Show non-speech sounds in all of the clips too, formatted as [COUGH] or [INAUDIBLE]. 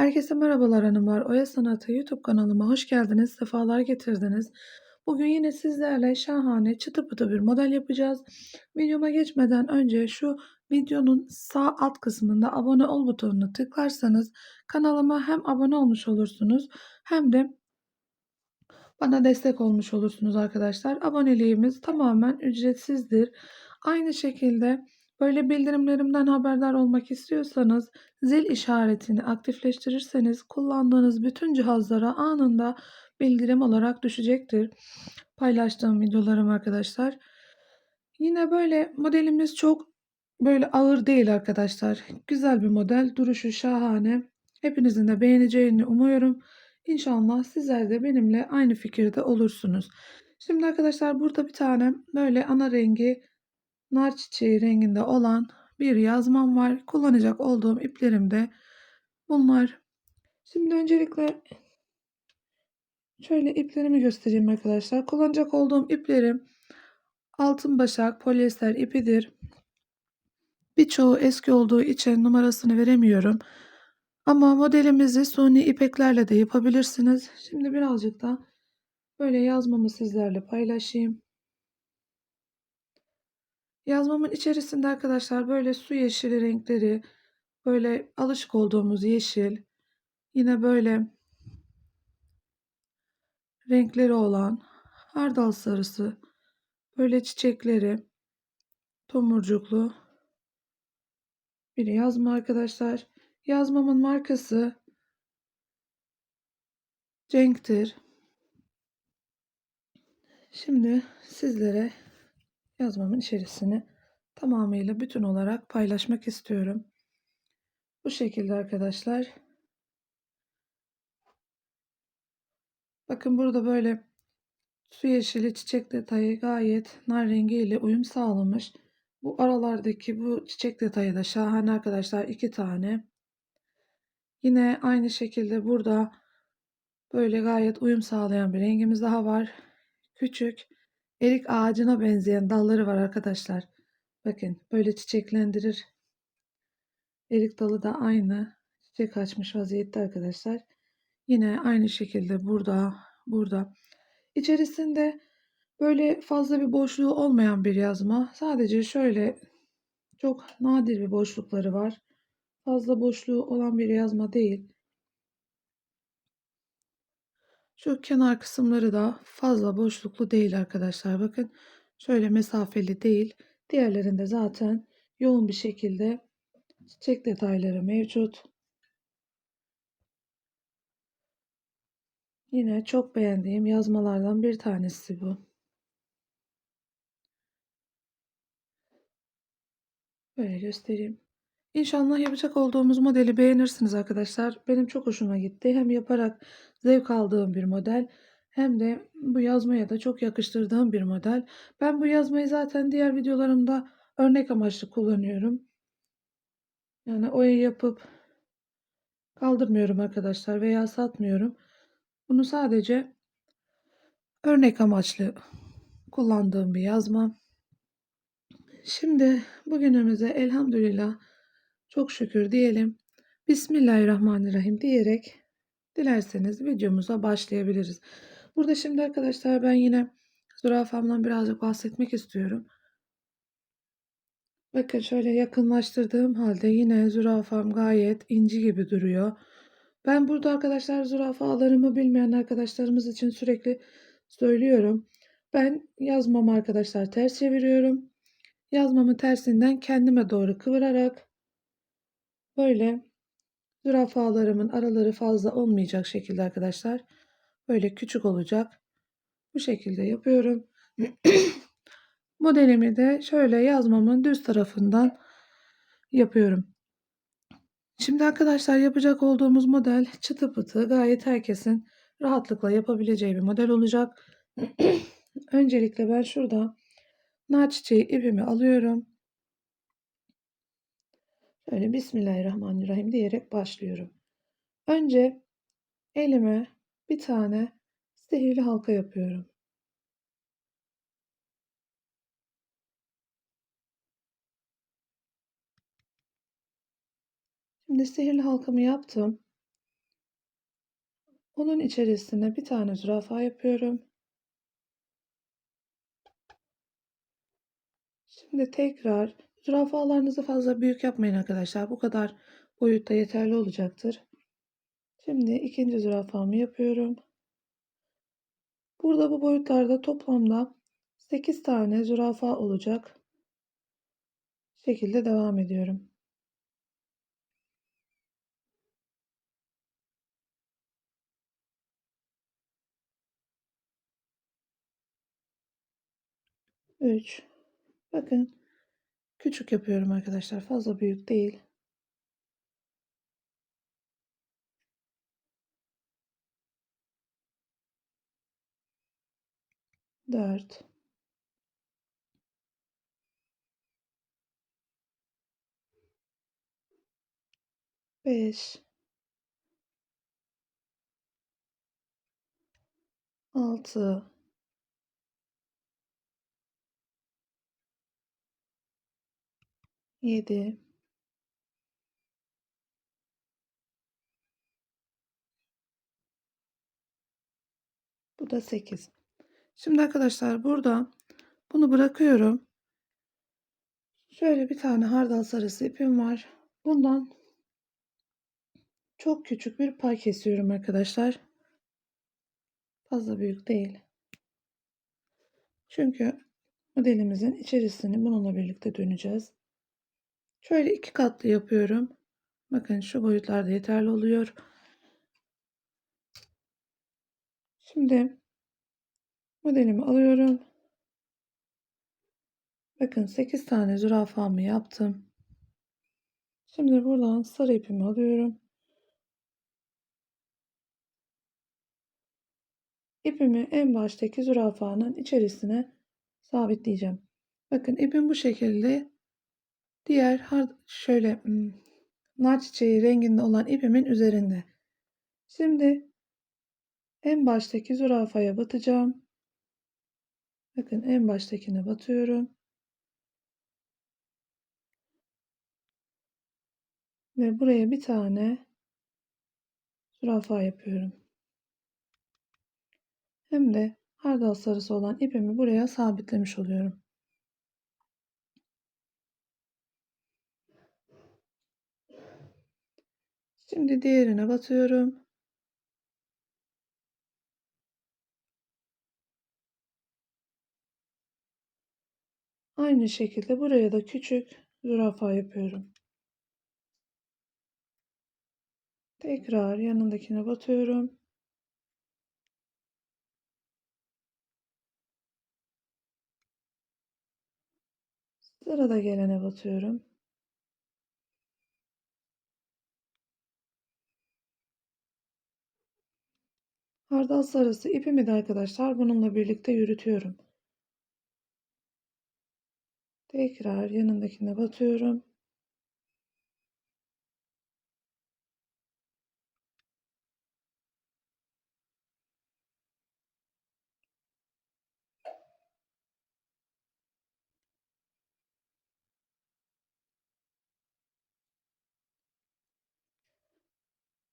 Herkese merhabalar hanımlar. Oya Sanatı YouTube kanalıma hoş geldiniz, sefalar getirdiniz. Bugün yine sizlerle şahane çıtı pıtı bir model yapacağız. Videoma geçmeden önce şu videonun sağ alt kısmında abone ol butonunu tıklarsanız kanalıma hem abone olmuş olursunuz hem de bana destek olmuş olursunuz arkadaşlar. Aboneliğimiz tamamen ücretsizdir. Aynı şekilde böyle bildirimlerimden haberdar olmak istiyorsanız zil işaretini aktifleştirirseniz kullandığınız bütün cihazlara anında bildirim olarak düşecektir. Paylaştığım videolarım arkadaşlar. Yine böyle modelimiz çok böyle ağır değil arkadaşlar. Güzel bir model. Duruşu şahane. Hepinizin de beğeneceğini umuyorum. İnşallah sizler de benimle aynı fikirde olursunuz. Şimdi arkadaşlar burada bir tane böyle ana rengi nar çiçeği renginde olan bir yazmam var. Kullanacak olduğum iplerim de bunlar. Şimdi öncelikle şöyle iplerimi göstereyim arkadaşlar. Kullanacak olduğum iplerim altın başak polyester ipidir. Birçoğu eski olduğu için numarasını veremiyorum. Ama modelimizi suni ipeklerle de yapabilirsiniz. Şimdi birazcık da böyle yazmamı sizlerle paylaşayım. Yazmamın içerisinde arkadaşlar böyle su yeşili renkleri, böyle alışık olduğumuz yeşil, yine böyle renkleri olan hardal sarısı, böyle çiçekleri, tomurcuklu bir yazma arkadaşlar. Yazmamın markası Cenk'tir. Şimdi sizlere yazmamın içerisini tamamıyla bütün olarak paylaşmak istiyorum. Bu şekilde arkadaşlar. Bakın burada böyle su yeşili çiçek detayı gayet nar rengi ile uyum sağlamış. Bu aralardaki bu çiçek detayı da şahane arkadaşlar. iki tane. Yine aynı şekilde burada böyle gayet uyum sağlayan bir rengimiz daha var. Küçük erik ağacına benzeyen dalları var arkadaşlar. Bakın böyle çiçeklendirir. Erik dalı da aynı. Çiçek açmış vaziyette arkadaşlar. Yine aynı şekilde burada, burada. İçerisinde böyle fazla bir boşluğu olmayan bir yazma. Sadece şöyle çok nadir bir boşlukları var. Fazla boşluğu olan bir yazma değil. Şu kenar kısımları da fazla boşluklu değil arkadaşlar. Bakın şöyle mesafeli değil. Diğerlerinde zaten yoğun bir şekilde çiçek detayları mevcut. Yine çok beğendiğim yazmalardan bir tanesi bu. Böyle göstereyim. İnşallah yapacak olduğumuz modeli beğenirsiniz arkadaşlar. Benim çok hoşuma gitti. Hem yaparak zevk aldığım bir model hem de bu yazmaya da çok yakıştırdığım bir model. Ben bu yazmayı zaten diğer videolarımda örnek amaçlı kullanıyorum. Yani oya yapıp kaldırmıyorum arkadaşlar veya satmıyorum. Bunu sadece örnek amaçlı kullandığım bir yazma. Şimdi bugünümüze elhamdülillah çok şükür diyelim. Bismillahirrahmanirrahim diyerek dilerseniz videomuza başlayabiliriz. Burada şimdi arkadaşlar ben yine zürafamdan birazcık bahsetmek istiyorum. Bakın şöyle yakınlaştırdığım halde yine zürafam gayet inci gibi duruyor. Ben burada arkadaşlar zürafalarımı bilmeyen arkadaşlarımız için sürekli söylüyorum. Ben yazmamı arkadaşlar ters çeviriyorum. Yazmamı tersinden kendime doğru kıvırarak böyle zürafalarımın araları fazla olmayacak şekilde arkadaşlar. Böyle küçük olacak. Bu şekilde yapıyorum. [CLEARS THROAT] Modelimi de şöyle yazmamın düz tarafından yapıyorum. Şimdi arkadaşlar yapacak olduğumuz model çıtı pıtı gayet herkesin rahatlıkla yapabileceği bir model olacak. [CLEARS THROAT] Öncelikle ben şurada nar çiçeği ipimi alıyorum. Şöyle Bismillahirrahmanirrahim diyerek başlıyorum. Önce elime bir tane sihirli halka yapıyorum. Şimdi sihirli halkamı yaptım. Onun içerisine bir tane zürafa yapıyorum. Şimdi tekrar zürafalarınızı fazla büyük yapmayın arkadaşlar. Bu kadar boyutta yeterli olacaktır. Şimdi ikinci zürafamı yapıyorum. Burada bu boyutlarda toplamda 8 tane zürafa olacak. Şekilde devam ediyorum. Üç. Bakın küçük yapıyorum arkadaşlar. Fazla büyük değil. Dört. Beş. Altı. Yedi. Bu da 8. Şimdi arkadaşlar burada bunu bırakıyorum. Şöyle bir tane hardal sarısı ipim var. Bundan çok küçük bir pay kesiyorum arkadaşlar. Fazla büyük değil. Çünkü modelimizin içerisini bununla birlikte döneceğiz. Şöyle iki katlı yapıyorum. Bakın şu boyutlarda yeterli oluyor. Şimdi modelimi alıyorum. Bakın 8 tane zürafamı yaptım. Şimdi buradan sarı ipimi alıyorum. İpimi en baştaki zürafanın içerisine sabitleyeceğim. Bakın ipim bu şekilde diğer şöyle nar çiçeği renginde olan ipimin üzerinde. Şimdi en baştaki zürafaya batacağım. Bakın en baştakine batıyorum. Ve buraya bir tane zürafa yapıyorum. Hem de hardal sarısı olan ipimi buraya sabitlemiş oluyorum. Şimdi diğerine batıyorum. Aynı şekilde buraya da küçük zürafa yapıyorum. Tekrar yanındakine batıyorum. Sırada gelene batıyorum. Hardal sarısı ipimi de arkadaşlar bununla birlikte yürütüyorum. Tekrar yanındakine batıyorum.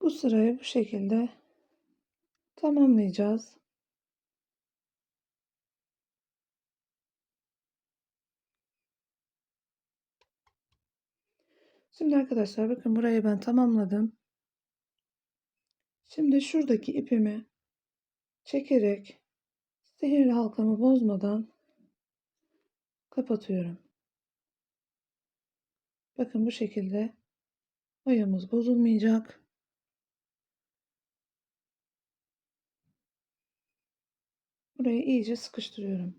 Bu sırayı bu şekilde tamamlayacağız. Şimdi arkadaşlar bakın burayı ben tamamladım. Şimdi şuradaki ipimi çekerek sihirli halkamı bozmadan kapatıyorum. Bakın bu şekilde oyamız bozulmayacak. Burayı iyice sıkıştırıyorum.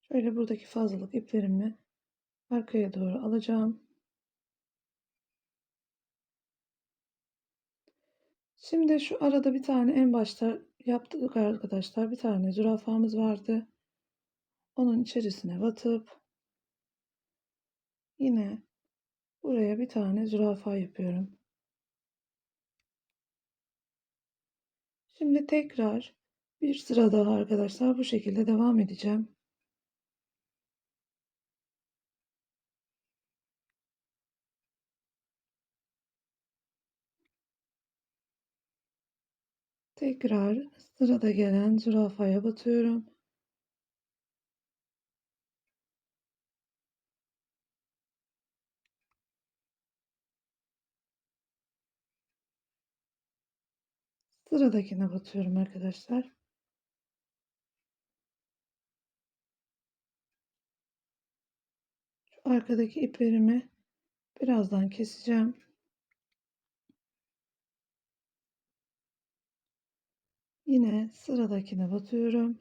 Şöyle buradaki fazlalık iplerimi arkaya doğru alacağım. Şimdi şu arada bir tane en başta yaptık arkadaşlar. Bir tane zürafamız vardı. Onun içerisine batıp yine buraya bir tane zürafa yapıyorum. Şimdi tekrar bir sıra daha arkadaşlar bu şekilde devam edeceğim. Tekrar sırada gelen zürafaya batıyorum. Sıradakine batıyorum arkadaşlar. Şu arkadaki iplerimi birazdan keseceğim. Yine sıradakine batıyorum.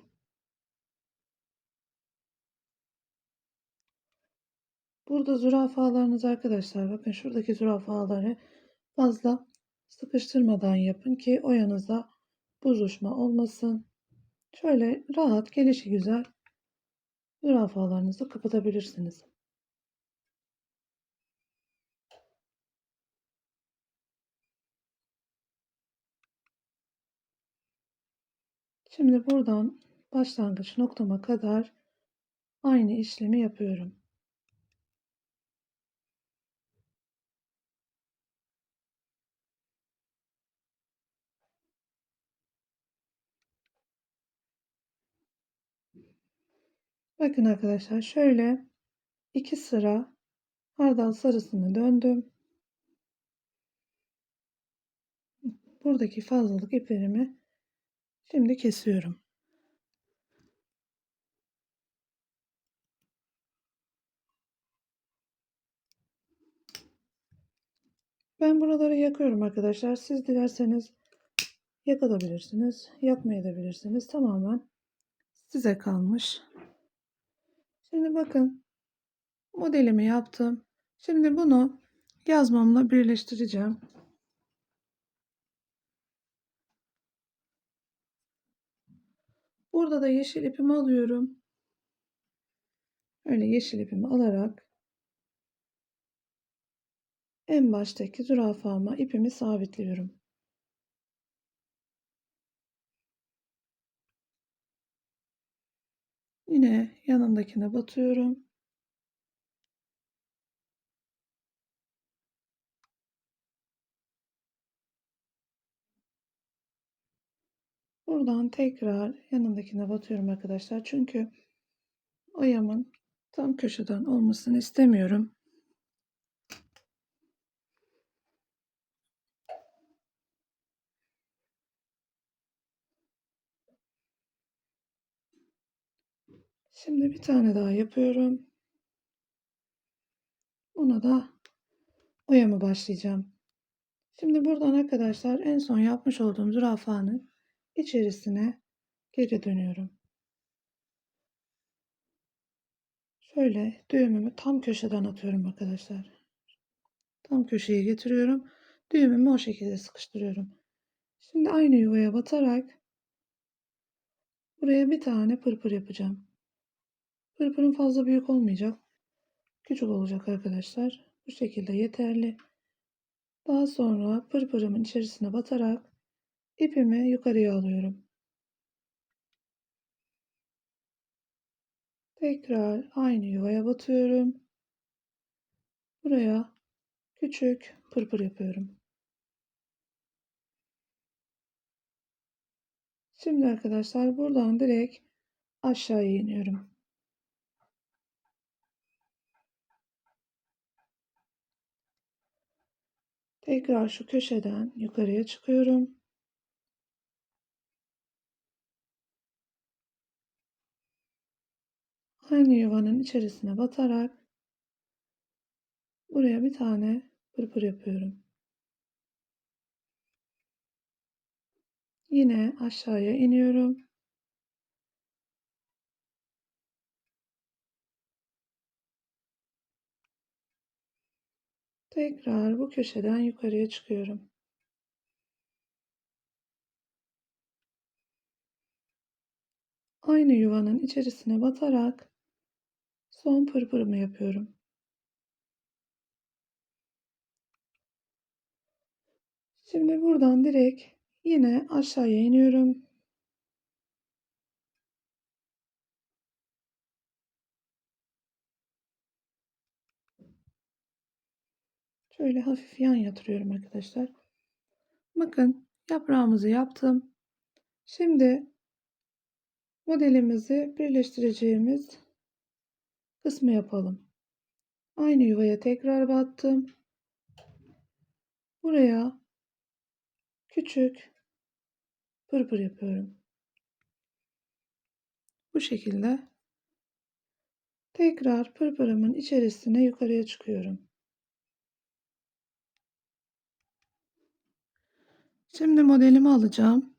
Burada zürafalarınız arkadaşlar bakın şuradaki zürafaları fazla sıkıştırmadan yapın ki oyanızda buzuşma olmasın. Şöyle rahat gelişi güzel zürafalarınızı kapatabilirsiniz. Şimdi buradan başlangıç noktama kadar aynı işlemi yapıyorum. Bakın arkadaşlar şöyle iki sıra hardal sarısını döndüm. Buradaki fazlalık iplerimi şimdi kesiyorum. Ben buraları yakıyorum arkadaşlar. Siz dilerseniz yakabilirsiniz, yakmayabilirsiniz. Tamamen size kalmış. Şimdi bakın modelimi yaptım. Şimdi bunu yazmamla birleştireceğim. Burada da yeşil ipimi alıyorum. Öyle yeşil ipimi alarak en baştaki zürafama ipimi sabitliyorum. Yine yanındakine batıyorum. Buradan tekrar yanındakine batıyorum arkadaşlar. Çünkü oyamın tam köşeden olmasını istemiyorum. Şimdi bir tane daha yapıyorum. Buna da oyama başlayacağım. Şimdi buradan arkadaşlar en son yapmış olduğum zürafanın içerisine geri dönüyorum. Şöyle düğümümü tam köşeden atıyorum arkadaşlar. Tam köşeye getiriyorum. Düğümümü o şekilde sıkıştırıyorum. Şimdi aynı yuvaya batarak buraya bir tane pırpır yapacağım. Pırpırın fazla büyük olmayacak. Küçük olacak arkadaşlar. Bu şekilde yeterli. Daha sonra pırpırımın içerisine batarak ipimi yukarıya alıyorum. Tekrar aynı yuvaya batıyorum. Buraya küçük pırpır yapıyorum. Şimdi arkadaşlar buradan direkt aşağıya iniyorum. Tekrar şu köşeden yukarıya çıkıyorum. Aynı yuvanın içerisine batarak buraya bir tane pırpır yapıyorum. Yine aşağıya iniyorum. Tekrar bu köşeden yukarıya çıkıyorum. Aynı yuvanın içerisine batarak son pırpırımı yapıyorum. Şimdi buradan direkt yine aşağıya iniyorum. Şöyle hafif yan yatırıyorum arkadaşlar. Bakın yaprağımızı yaptım. Şimdi modelimizi birleştireceğimiz kısmı yapalım. Aynı yuvaya tekrar battım. Buraya küçük pırpır yapıyorum. Bu şekilde tekrar pırpırımın içerisine yukarıya çıkıyorum. Şimdi modelimi alacağım.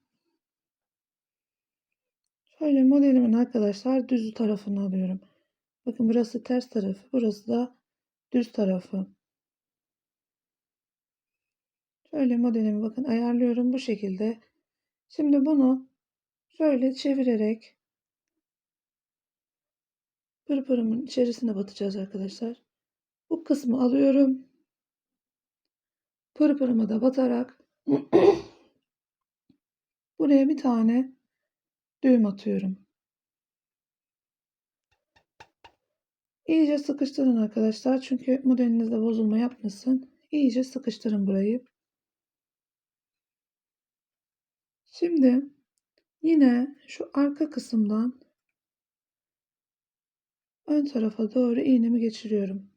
Şöyle modelimin arkadaşlar düz tarafını alıyorum. Bakın burası ters tarafı, burası da düz tarafı. Şöyle modelimi bakın ayarlıyorum bu şekilde. Şimdi bunu şöyle çevirerek pırpırımın içerisine batacağız arkadaşlar. Bu kısmı alıyorum. Pırpırımı da batarak [CLEARS THROAT] buraya bir tane düğüm atıyorum. İyice sıkıştırın arkadaşlar. Çünkü modelinizde bozulma yapmasın. İyice sıkıştırın burayı. Şimdi yine şu arka kısımdan ön tarafa doğru iğnemi geçiriyorum.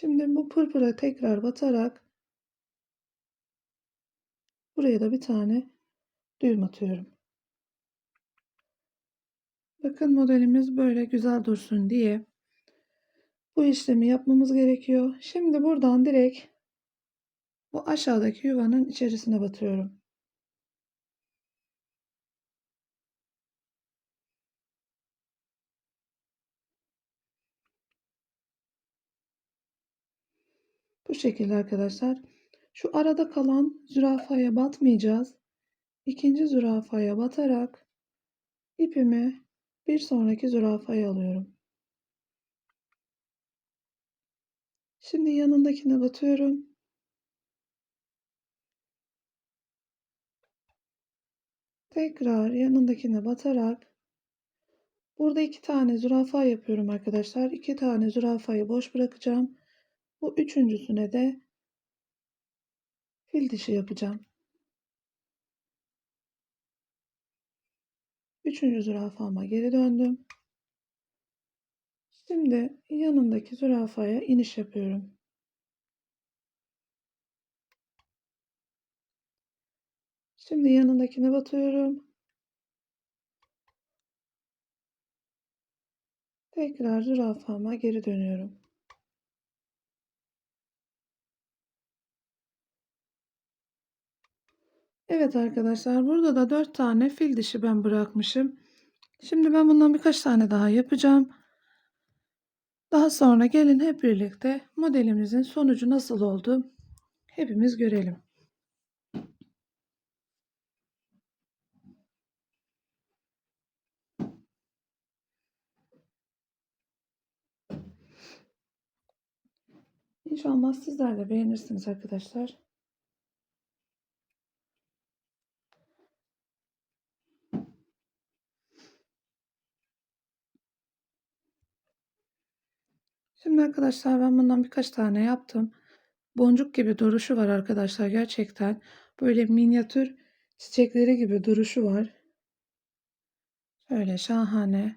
Şimdi bu pırpıra tekrar batarak buraya da bir tane düğüm atıyorum. Bakın modelimiz böyle güzel dursun diye bu işlemi yapmamız gerekiyor. Şimdi buradan direkt bu aşağıdaki yuvanın içerisine batıyorum. Şekilde arkadaşlar. Şu arada kalan zürafaya batmayacağız. İkinci zürafaya batarak ipimi bir sonraki zürafaya alıyorum. Şimdi yanındakine batıyorum. Tekrar yanındakine batarak burada iki tane zürafa yapıyorum arkadaşlar. İki tane zürafayı boş bırakacağım. Bu üçüncüsüne de fil dişi yapacağım. Üçüncü zürafama geri döndüm. Şimdi yanındaki zürafaya iniş yapıyorum. Şimdi yanındakine batıyorum. Tekrar zürafama geri dönüyorum. Evet arkadaşlar burada da 4 tane fil dişi ben bırakmışım. Şimdi ben bundan birkaç tane daha yapacağım. Daha sonra gelin hep birlikte modelimizin sonucu nasıl oldu hepimiz görelim. İnşallah sizler de beğenirsiniz arkadaşlar. Şimdi arkadaşlar ben bundan birkaç tane yaptım. Boncuk gibi duruşu var arkadaşlar gerçekten. Böyle minyatür çiçekleri gibi duruşu var. Şöyle şahane.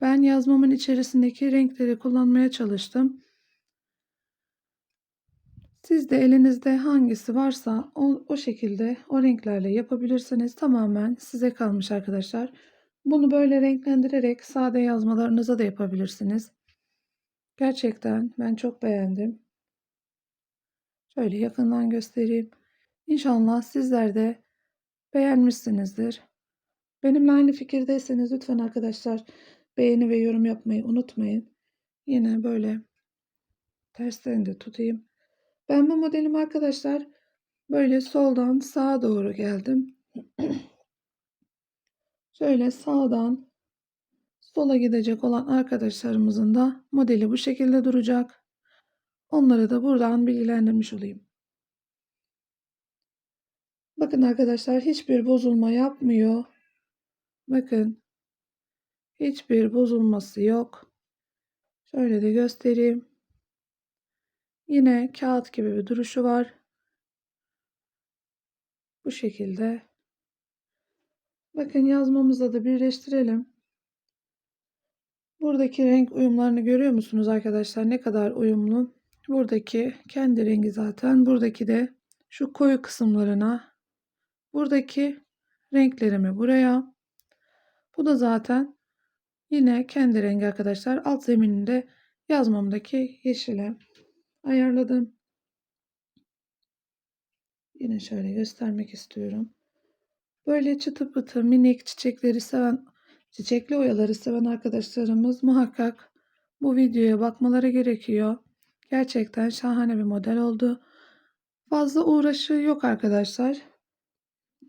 Ben yazmamın içerisindeki renkleri kullanmaya çalıştım. Siz de elinizde hangisi varsa o, o şekilde o renklerle yapabilirsiniz. Tamamen size kalmış arkadaşlar. Bunu böyle renklendirerek sade yazmalarınıza da yapabilirsiniz. Gerçekten ben çok beğendim. Şöyle yakından göstereyim. İnşallah sizler de beğenmişsinizdir. Benimle aynı fikirdeyseniz lütfen arkadaşlar beğeni ve yorum yapmayı unutmayın. Yine böyle terslerini de tutayım. Ben bu modelim arkadaşlar böyle soldan sağa doğru geldim. [CLEARS THROAT] Şöyle sağdan sola gidecek olan arkadaşlarımızın da modeli bu şekilde duracak. Onları da buradan bilgilendirmiş olayım. Bakın arkadaşlar hiçbir bozulma yapmıyor. Bakın hiçbir bozulması yok. Şöyle de göstereyim. Yine kağıt gibi bir duruşu var. Bu şekilde. Bakın yazmamızla da birleştirelim. Buradaki renk uyumlarını görüyor musunuz arkadaşlar? Ne kadar uyumlu. Buradaki kendi rengi zaten. Buradaki de şu koyu kısımlarına. Buradaki renklerimi buraya. Bu da zaten yine kendi rengi arkadaşlar. Alt zemininde yazmamdaki yeşile ayarladım. Yine şöyle göstermek istiyorum. Böyle çıtı pıtı minik çiçekleri seven, çiçekli oyaları seven arkadaşlarımız muhakkak bu videoya bakmaları gerekiyor. Gerçekten şahane bir model oldu. Fazla uğraşı yok arkadaşlar.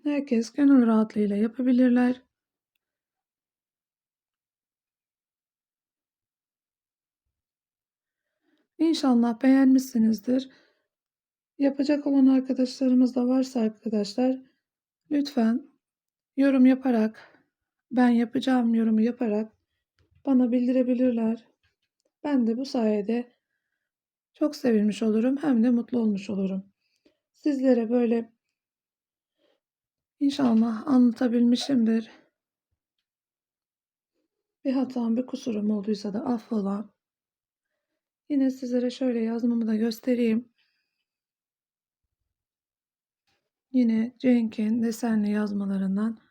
Herkes gönül rahatlığıyla yapabilirler. İnşallah beğenmişsinizdir. Yapacak olan arkadaşlarımız da varsa arkadaşlar lütfen yorum yaparak ben yapacağım yorumu yaparak bana bildirebilirler. Ben de bu sayede çok sevilmiş olurum hem de mutlu olmuş olurum. Sizlere böyle inşallah anlatabilmişimdir. Bir hatam, bir kusurum olduysa da affola. Yine sizlere şöyle yazmamı da göstereyim. Yine Cenk'in desenli yazmalarından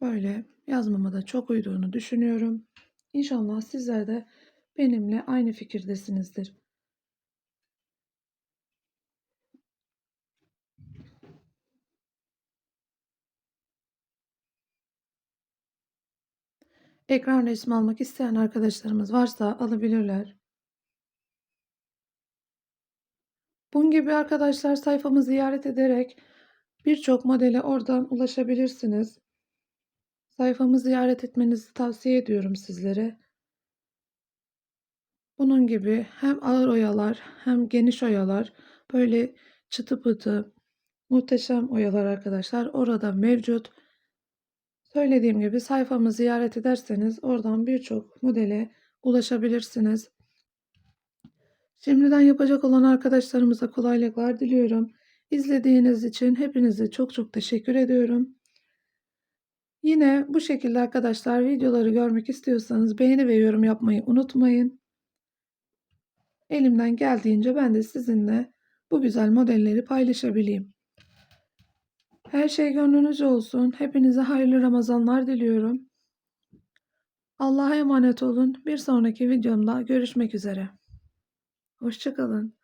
böyle yazmama da çok uyduğunu düşünüyorum. İnşallah sizler de benimle aynı fikirdesinizdir. Ekran resmi almak isteyen arkadaşlarımız varsa alabilirler. Bunun gibi arkadaşlar sayfamı ziyaret ederek birçok modele oradan ulaşabilirsiniz. Sayfamı ziyaret etmenizi tavsiye ediyorum sizlere. Bunun gibi hem ağır oyalar hem geniş oyalar böyle çıtı pıtı muhteşem oyalar arkadaşlar orada mevcut. Söylediğim gibi sayfamı ziyaret ederseniz oradan birçok modele ulaşabilirsiniz. Şimdiden yapacak olan arkadaşlarımıza kolaylıklar diliyorum. İzlediğiniz için hepinize çok çok teşekkür ediyorum. Yine bu şekilde arkadaşlar videoları görmek istiyorsanız beğeni ve yorum yapmayı unutmayın. Elimden geldiğince ben de sizinle bu güzel modelleri paylaşabileyim. Her şey gönlünüzce olsun. Hepinize hayırlı Ramazanlar diliyorum. Allah'a emanet olun. Bir sonraki videomda görüşmek üzere. Hoşçakalın.